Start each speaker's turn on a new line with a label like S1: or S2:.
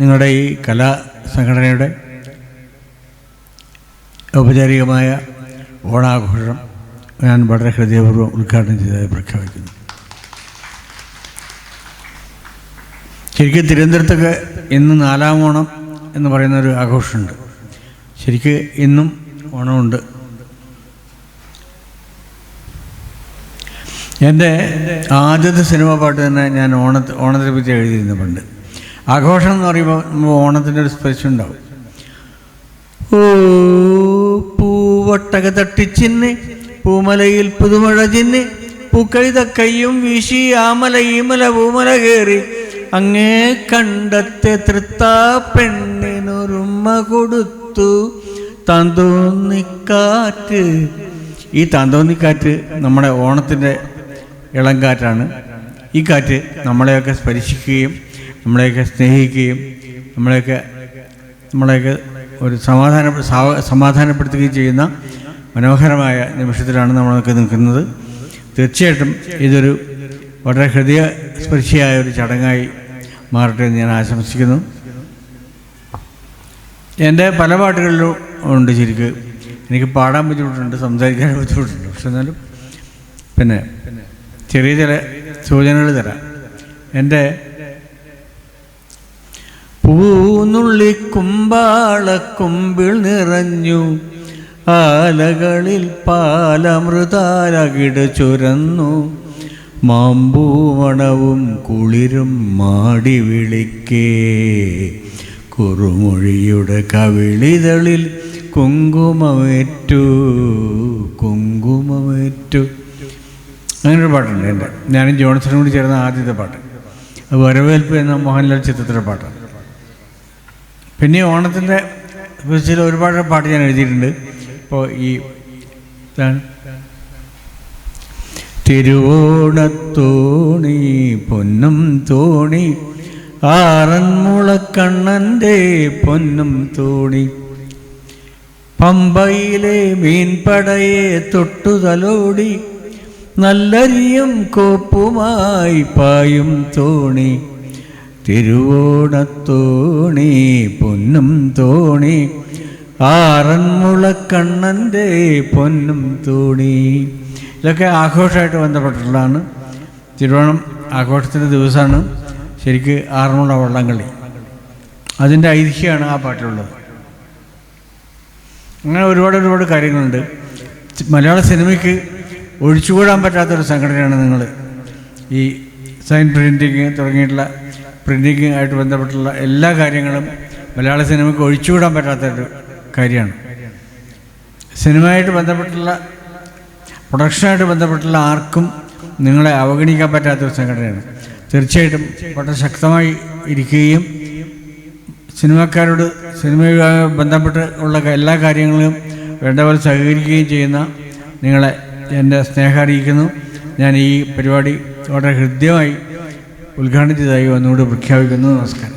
S1: നിങ്ങളുടെ ഈ കലാ സംഘടനയുടെ ഔപചാരികമായ ഓണാഘോഷം ഞാൻ വളരെ ഹൃദയപൂർവം ഉദ്ഘാടനം ചെയ്തതായി പ്രഖ്യാപിക്കുന്നു. ശരിക്കും തിരുവനന്തപുരത്തൊക്കെ ഇന്ന് നാലാം ഓണം എന്ന് പറയുന്ന ഒരു ആഘോഷമുണ്ട്. ശരിക്ക് ഇന്നും ഓണമുണ്ട്. എന്റെ ആദ്യത്തെ സിനിമ പാട്ട് തന്നെ ഞാൻ ഓണത്തെ ഓണത്തെ പറ്റി എഴുതിയിരുന്നു പണ്ട് ആഘോഷം എന്ന് പറയുമ്പോൾ ഓണത്തിന്റെ ഒരു സ്പെഷ്യൽ ഉണ്ടാവും. ഓ പൂവട്ടക തട്ടിച്ചിന്ന് പൂമലയിൽ പുതുമഴ ചിന്ന് പൂക്കഴുത കയ്യും വീശി ആമല ഈമല പൂമല കയറി. അങ്ങേ കണ്ടത്തെ തൃത്താ പെണ്ണിനൊരുമ്മ കൊടുത്തു. തന്തോന്നിക്കാറ്റ്. ഈ താന്തോന്നിക്കാറ്റ് നമ്മുടെ ഓണത്തിന്റെ ഇളം കാറ്റാണ്. ഈ കാറ്റ് നമ്മളെയൊക്കെ സ്പരിശിക്കുകയും നമ്മളെയൊക്കെ സ്നേഹിക്കുകയും നമ്മളെയൊക്കെ നമ്മളെയൊക്കെ ഒരു സമാധാന സമാധാനപ്പെടുത്തുകയും ചെയ്യുന്ന മനോഹരമായ നിമിഷത്തിലാണ് നമ്മളൊക്കെ നിൽക്കുന്നത്. തീർച്ചയായിട്ടും ഇതൊരു വളരെ ഹൃദയസ്പർശിയായ ഒരു ചടങ്ങായി മാറട്ടെ എന്ന് ഞാൻ ആശംസിക്കുന്നു. എന്റെ പല പാട്ടുകളിലും ഉണ്ട് ശരിക്ക്. എനിക്ക് പാടാൻ ബുദ്ധിമുട്ടുണ്ട് സംസാരിക്കാൻ ബുദ്ധിമുട്ടുണ്ട്. പക്ഷെ എന്നാലും പിന്നെ ചെറിയ ചില സൂചനകൾ തരാം. എന്റെ പൂന്നുള്ളി കുമ്പാളക്കുമ്പിൾ നിറഞ്ഞു. ആലകളിൽ പാലമൃതാലകിട ചുരന്നു. മാമ്പൂവണവും കുളിരും മാടി വിളിക്കേ കുറുമൊഴിയുടെ കവിളിതളിൽ കുങ്കുമമേറ്റു. കുങ്കുമമേറ്റു. അങ്ങനൊരു പാട്ടുണ്ട് എന്റെ. ഞാനും ജോൺസണും കൂടി ചേർന്ന ആദ്യത്തെ പാട്ട്. വരവേൽപ്പ് എന്ന മോഹൻലാൽ ചിത്രത്തിലെ പാട്ടാണ്. പിന്നെ ഓണത്തിന്റെ വിഷയത്തിൽ ഒരുപാട് പാട്ട് ഞാൻ എഴുതിയിട്ടുണ്ട്. ഇപ്പോൾ ഈ തിരുവോണത്തോണി പൊന്നും തോണി ആറന്മുളക്കണ്ണന്റെ പൊന്നും തോണി പമ്പയിലെ മീൻപടയെ തൊട്ടുതലോടി നല്ലരിയും കോപ്പുമായി പായും തോണി തിരുവോണത്തോണി പൊന്നും തോണി. ആറന്മുളക്കണ്ണന്റെ പൊന്നും തോണി. ഇതൊക്കെ ആഘോഷമായിട്ട് ബന്ധപ്പെട്ടിട്ടുള്ളതാണ്. തിരുവോണം ആഘോഷത്തിന്റെ ദിവസമാണ്. ശരിക്ക് ആറന്മുള വള്ളംകളി. അതിന്റെ ഐതിഹ്യമാണ് ആ പാട്ടിലുള്ളത്. അങ്ങനെ ഒരുപാട് ഒരുപാട് കാര്യങ്ങളുണ്ട്. മലയാള സിനിമയ്ക്ക് ഒഴിച്ചുകൂടാൻ പറ്റാത്തൊരു സംഘടനയാണ് നിങ്ങൾ ഈ സൈൻ പ്രിന്റിങ് തുടങ്ങിയിട്ടുള്ള പ്രിന്റിങ് ആയിട്ട് ബന്ധപ്പെട്ടുള്ള എല്ലാ കാര്യങ്ങളും മലയാള സിനിമയ്ക്ക് ഒഴിച്ചുകൂടാൻ പറ്റാത്തൊരു കാര്യമാണ്. സിനിമയായിട്ട് ബന്ധപ്പെട്ടുള്ള പ്രൊഡക്ഷനായിട്ട് ബന്ധപ്പെട്ടുള്ള ആർക്കും നിങ്ങളെ അവഗണിക്കാൻ പറ്റാത്തൊരു സംഘടനയാണ്. തീർച്ചയായിട്ടും വളരെ ശക്തമായി ഇരിക്കുകയും സിനിമക്കാരോട് സിനിമയുമായി ബന്ധപ്പെട്ട് ഉള്ള എല്ലാ കാര്യങ്ങളും വേണ്ട പോലെ സഹകരിക്കുകയും ചെയ്യുന്ന നിങ്ങളെ എന്റെ സ്നേഹം അറിയിക്കുന്നു. ഞാൻ ഈ പരിപാടി വളരെ ഹൃദ്യമായി ഉദ്ഘാടനം ചെയ്തതായി ഒന്നുകൂടി പ്രഖ്യാപിക്കുന്നു. നമസ്കാരം.